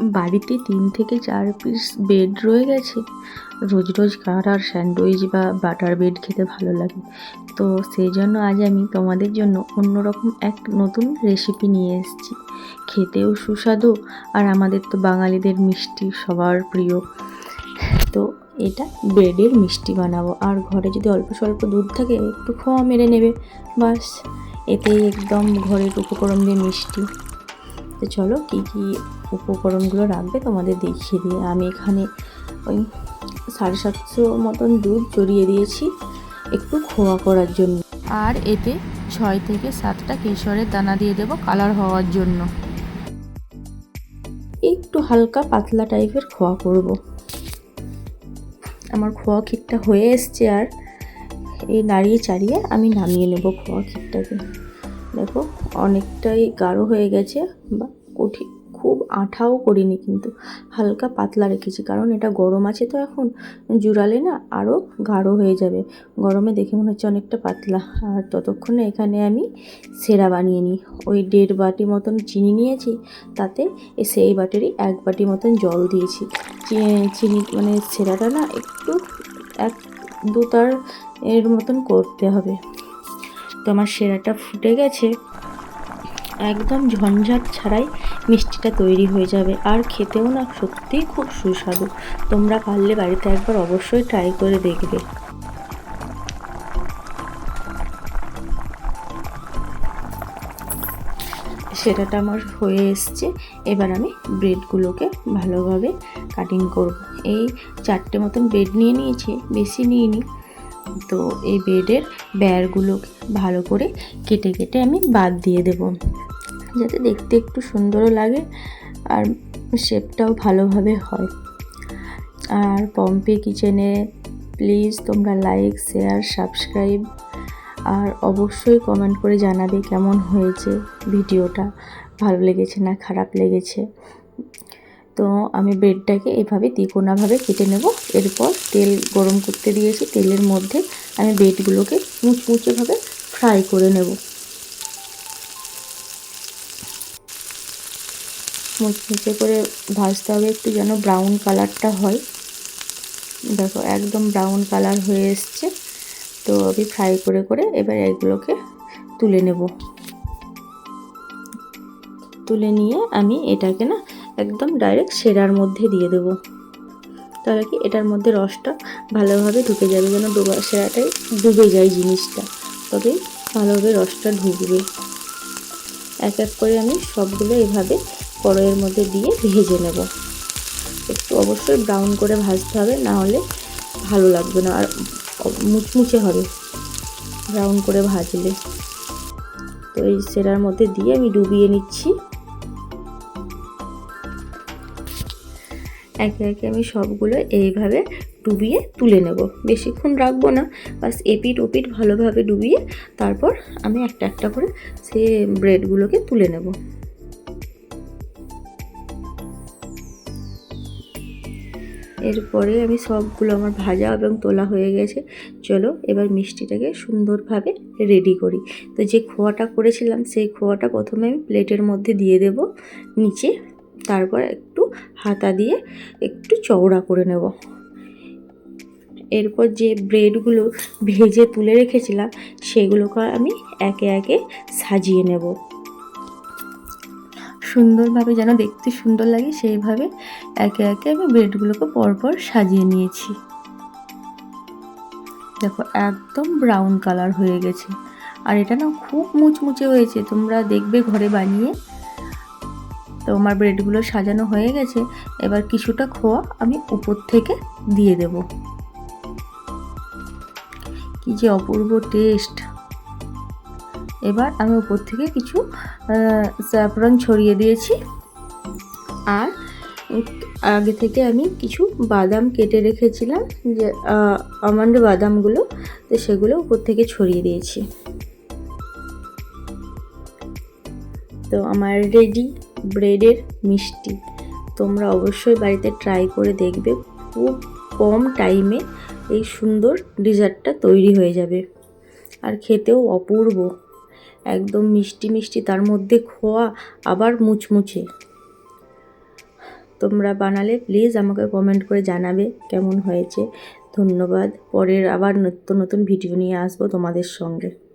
বাড়িতে তিন থেকে চার পিস বেড রয়ে গেছে। রোজ রোজ কার আর স্যান্ডউইচ বা বাটার বেড খেতে ভালো লাগে। তো সেই জন্য আজ আমি তোমাদের জন্য অন্যরকম এক নতুন রেসিপি নিয়ে এসেছি। খেতেও সুস্বাদু আর আমাদের তো বাঙালিদের মিষ্টি সবার প্রিয়। তো এটা ব্রেডের মিষ্টি বানাবো। আর ঘরে যদি অল্প স্বল্প দুধ থাকে, একটু খোয়া মেরে নেবে। বাস এতেই একদম ঘরের উপকরণ দিয়ে মিষ্টি। তো চলো কী কী উপকরণগুলো রাখবে তোমাদের দেখিয়ে দিয়ে আমি এখানে ওই সাড়ে সাতশো মতন দুধ জড়িয়ে দিয়েছি একটু খোয়া করার জন্য। আর এতে ছয় থেকে সাতটা কেশরের দানা দিয়ে দেবো কালার হওয়ার জন্য। একটু হালকা পাতলা টাইপের খোয়া করব। আমার খোয়া ক্ষীরটা হয়ে এসছে আর এই নাড়িয়ে চাড়িয়ে আমি নামিয়ে নেব খোয়া ক্ষীরটাকে দেখো, অনেকটাই গাঢ় হয়ে গেছে, বা কঠিন খুব আঠাও করিনি কিন্তু, হালকা পাতলা রেখেছি, কারণ এটা গরম আছে তো এখন, জুড়ালে না আরও গাঢ় হয়ে যাবে, গরমে দেখে মনে হচ্ছে অনেকটা পাতলা, আর ততক্ষণে এখানে আমি সেরা বানিয়ে নিই, ওই দেড় বাটি মতন চিনি নিয়েছি, তাতে সেই বাটিরই এক বাটি মতন জল দিয়েছি চিনি মানে সেরাটা না একটু এক, দু তার এর মতন করতে হবে। তো আমার সেরাটা ফুটে গেছে। একদম ঝঞ্ঝাট ছাড়াই মিষ্টিটা তৈরি হয়ে যাবে। আর খেতেও না সত্যিই খুব সুস্বাদু। তোমরা পারলে বাড়িতে একবার অবশ্যই ট্রাই করে দেখবে। সেটাটা আমার হয়ে এসছে। এবার আমি ব্রেডগুলোকে ভালোভাবে কাটিং করব। এই চারটে মতন ব্রেড নিয়ে নিয়েছি, বেশি নিইনি। তো এই বেডের ব্যারগুলোকে ভালো করে কেটে কেটে আমি বাদ দিয়ে দেব। যাতে দেখতে একটু সুন্দরও লাগে আর শেপটাও ভালোভাবে হয়। আর পম্পে কিচেনে প্লিজ তোমরা লাইক, শেয়ার, সাবস্ক্রাইব আর অবশ্যই কমেন্ট করে জানাবে কেমন হয়েছে ভিডিওটা। ভালো লেগেছে না খারাপ লেগেছে? তো আমি ব্রেডটাকে এভাবে তিকোনাভাবে কেটে নেব। এরপর তেল গরম করতে দিয়েছি। তেলের মধ্যে আমি ব্রেডগুলোকে মুচমুচেভাবে ফ্রাই করে নেব। মুচমুচে করে ভাজতে হবে একটু যেন ব্রাউন কালারটা হয়। দেখো, একদম ব্রাউন কালার হয়ে এসছে। তো আমি ফ্রাই করে করে এবার এগুলোকে তুলে নেব। তুলে নিয়ে আমি এটাকে না একদম ডাইরেক্ট সেরার মধ্যে দিয়ে দেব। তাহলে কি এটার মধ্যে রসটা ভালোভাবে ঢুকে যাবে যেন ডোবা সেরাটাই ডুবে যায় জিনিসটা। তবেই ভালোভাবে রসটা ঢুকবে। এক এক করে আমি সবগুলো এভাবে কড়াইয়ের মধ্যে দিয়ে ভেজে নেব। একটু অবশ্যই ব্রাউন করে ভাজতে হবে, না হলে ভালো লাগবে না আর মুচমুচে হবে। ব্রাউন করে ভাজলে। তো এই সেরার মধ্যে দিয়ে আমি ডুবিয়ে নিচ্ছি। একে একে আমি সবগুলো এইভাবে ডুবিয়ে তুলে নেব। বেশিক্ষণ রাখব না। বাস এপিট ওপিট ভালোভাবে ডুবিয়ে তারপর আমি একটা একটা করে সে ব্রেডগুলোকে তুলে নেব। এরপরে আমি সবগুলো আমার ভাজা এবং তোলা হয়ে গেছে। চলো এবার মিষ্টিটাকে সুন্দরভাবে রেডি করি। তো যে খোয়াটা করেছিলাম, সেই খোয়াটা প্রথমে আমি প্লেটের মধ্যে দিয়ে দেব, নিচে। তারপর হাতা দিয়ে একটু চওড়া করে নেব। এরপর যে ব্রেডগুলো ভেজে তুলে রেখেছিলাম, সেগুলোকে আমি একে একে সাজিয়ে নেব। সুন্দরভাবে যেন দেখতে সুন্দর লাগে, সেইভাবে একে একে আমি ব্রেডগুলোকে পরপর সাজিয়ে নিয়েছি। দেখো, একদম ব্রাউন কালার হয়ে গেছে। আর এটা না খুব মুচমুচে হয়েছে, তোমরা দেখবে ঘরে বানিয়ে তো আমার ব্রেডগুলো সাজানো হয়ে গেছে। এবার কিছুটা খোয়া আমি উপর থেকে দিয়ে দেব। কি যে অপূর্ব টেস্ট এবার আমি উপর থেকে কিছু স্যাফরন ছড়িয়ে দিয়েছি। আর আগে থেকে আমি কিছু বাদাম কেটে রেখেছিলাম, যে আমন্ড বাদামগুলো, তো সেগুলো উপর থেকে ছড়িয়ে দিয়েছি। তো আমার রেডি ব্রেডের মিষ্টি। তোমরা অবশ্যই বাড়িতে ট্রাই করে দেখবে। খুব কম টাইমে এই সুন্দর ডিজার্টটা তৈরি হয়ে যাবে। আর খেতেও অপূর্ব। একদম মিষ্টি মিষ্টি, তার মধ্যে খোয়া আবার মুচমুচে। তোমরা বানালে প্লিজ আমাকে কমেন্ট করে জানাবে কেমন হয়েছে। ধন্যবাদ। পরের আবার নতুন নতুন ভিডিও নিয়ে আসব তোমাদের সঙ্গে।